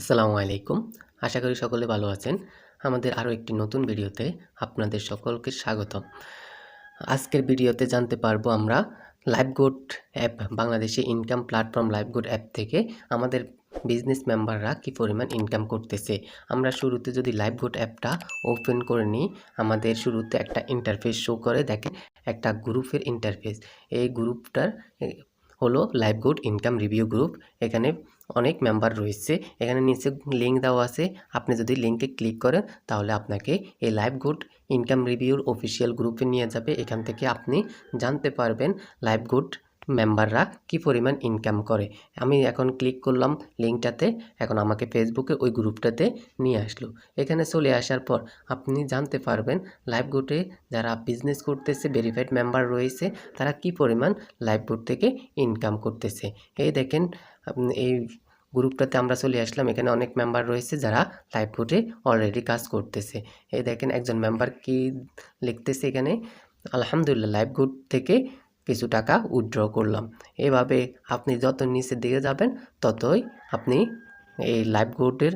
আসসালামু আলাইকুম। আশা করি সকলে ভালো আছেন। আমাদের আরও একটি নতুন ভিডিওতে আপনাদের সকলকে স্বাগতম। আজকের ভিডিওতে জানতে পারব আমরা লাইভগুড অ্যাপ, বাংলাদেশে ইনকাম প্ল্যাটফর্ম লাইভগুড অ্যাপ থেকে আমাদের বিজনেস মেম্বাররা কী পরিমাণ ইনকাম করতেছে। আমরা শুরুতে যদি লাইভগুড অ্যাপটা ওপেন করে নিই, আমাদের শুরুতে একটা ইন্টারফেস শো করে। দেখেন, একটা গ্রুপের ইন্টারফেস এই গ্রুপটার হলো লাইভগুড ইনকাম রিভিউ গ্রুপ এখানে অনেক মেম্বার রয়েছে। এখানে নিচে লিঙ্ক দেওয়া আছে। আপনি যদি লিঙ্কে ক্লিক করেন, তাহলে আপনাকে এই লাইভ গুড ইনকাম রিভিউর অফিসিয়াল গ্রুপে নিয়ে যাবে। এখান থেকে আপনি জানতে পারবেন লাইভ গুড মেম্বাররা কী পরিমাণ ইনকাম করে। আমি এখন ক্লিক করলাম লিঙ্কটাতে এখন আমাকে ফেসবুকে ওই গ্রুপটাতে নিয়ে আসলো। এখানে চলে আসার পর আপনি জানতে পারবেন লাইভ গুডে যারা বিজনেস করতেছে ভেরিফাইড মেম্বার রয়েছে, তারা কী পরিমাণ লাইভ গুড থেকে ইনকাম করতেছে। এই দেখেন এই গ্রুপটাতে আমরা চলে আসলাম। এখানে অনেক মেম্বার রয়েছে যারা লাইভ কোডে অলরেডি কাজ করতেছে। এই দেখেন একজন মেম্বার কি লিখতেছে এখানে? আলহামদুলিল্লাহ লাইভ গুড থেকে কিছু টাকা উইথড্র করলাম। এভাবে আপনি যত নিচের দিকে যাবেন, ততই আপনি এই লাইভ গুডের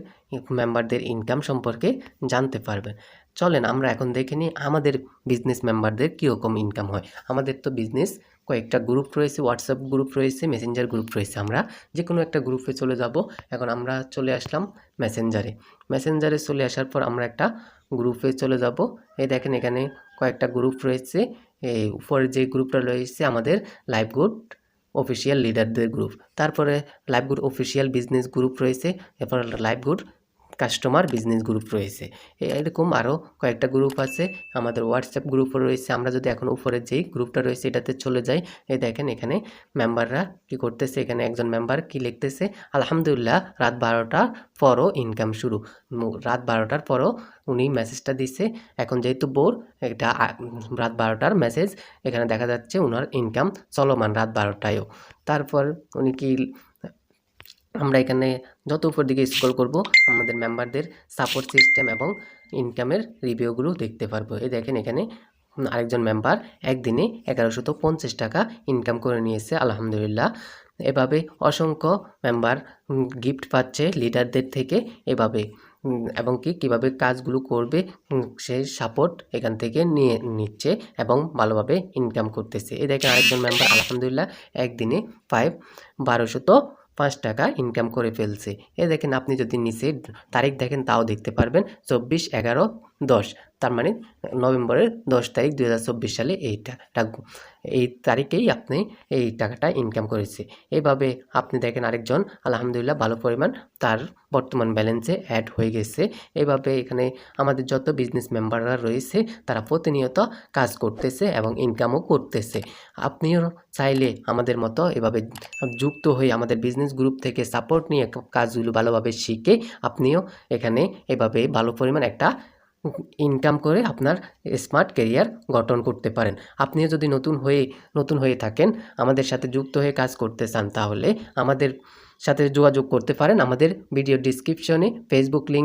মেম্বারদের ইনকাম সম্পর্কে জানতে পারবেন। চলেন আমরা এখন দেখে নিই আমাদের বিজনেস মেম্বারদের কীরকম ইনকাম হয়। আমাদের তো বিজনেস কয়েকটা গ্রুপ রয়েছে হোয়াটসঅ্যাপ গ্রুপ রয়েছে মেসেঞ্জার গ্রুপ রয়েছে। আমরা যে কোনো একটা গ্রুপে চলে যাব। এখন আমরা চলে আসলাম মেসেঞ্জারে মেসেঞ্জারে চলে আসার পর আমরা একটা গ্রুপে চলে যাব। এই দেখেন এখানে কয়েকটা গ্রুপ রয়েছে। এই উপরে যে গ্রুপটা রয়েছে, আমাদের লাইভ গুড অফিসিয়াল লিডারদের গ্রুপ তারপরে live good official business group রয়েছে। এরপর live good customer business group রয়েছে। এরকম আরও কয়েকটা গ্রুপ আছে। আমাদের হোয়াটসঅ্যাপ গ্রুপও রয়েছে। আমরা যদি এখন উপরে যেই গ্রুপটা রয়েছে, এটাতে চলে যাই। এই দেখেন এখানে মেম্বাররা কি করতেছে? এখানে একজন মেম্বার কি লিখতেছে? আলহামদুলিল্লাহ, রাত বারোটার পরও ইনকাম শুরু। রাত বারোটার পরও উনি মেসেজটা দিচ্ছে এখন যেহেতু বোর, এটা রাত বারোটার মেসেজ এখানে দেখা যাচ্ছে ওনার ইনকাম চলমান রাত বারোটায়ও। তারপর উনি কি আমরা এখানে যত উপর দিকে স্ক্রল করব, আমাদের মেম্বারদের সাপোর্ট সিস্টেম এবং ইনকামের রিভিউগুলো দেখতে পারব। এই দেখেন এখানে আরেকজন মেম্বার একদিনে এগারোশত পঞ্চাশ টাকা ইনকাম করে নিয়েছে, আলহামদুলিল্লাহ। এভাবে অসংখ্য মেম্বার গিফট পাচ্ছে লিডারদের থেকে এভাবে। এবং কি, কীভাবে কাজগুলো করবে সেই সাপোর্ট এখান থেকে নিয়ে নিচ্ছে এবং ভালোভাবে ইনকাম করতেছে। এ দেখেন আরেকজন মেম্বার আলহামদুলিল্লাহ, একদিনে ফাইভ বারোশত পাঁচ টাকা ইনকাম করে ফেলছে। এ দেখেন আপনি যদি নিচে তারিখ দেখেন তাও দেখতে পারবেন। চব্বিশ এগারো দশ। তার মানে নভেম্বরের দশ তারিখ দু হাজার চব্বিশ সালে এই টাকাটা এই তারিখেই আপনি এই টাকাটা ইনকাম করেছে। এইভাবে আপনি দেখেন আরেকজন, আলহামদুলিল্লাহ ভালো পরিমাণ তার বর্তমান ব্যালেন্সে অ্যাড হয়ে গেছে। এইভাবে এখানে আমাদের যত বিজনেস মেম্বাররা রয়েছে, তারা প্রতিনিয়ত কাজ করতেছে এবং ইনকামও করতেছে। আপনিও চাইলে আমাদের মতো এভাবে যুক্ত হয়ে আমাদের বিজনেস গ্রুপ থেকে সাপোর্ট নিয়ে কাজগুলো ভালোভাবে শিখে আপনিও এখানে এভাবে ভালো পরিমাণ একটা ইনকাম করে আপনার স্মার্ট কেরিয়ার গঠন করতে পারেন। আপনিও যদি নতুন হয়ে নতুন হয়ে থাকেন, আমাদের সাথে যুক্ত হয়ে কাজ করতে চান তাহলে আমাদের সাথে যোগাযোগ করতে পারেন। আমাদের ভিডিও ডিসক্রিপশনে ফেসবুক লিঙ্ক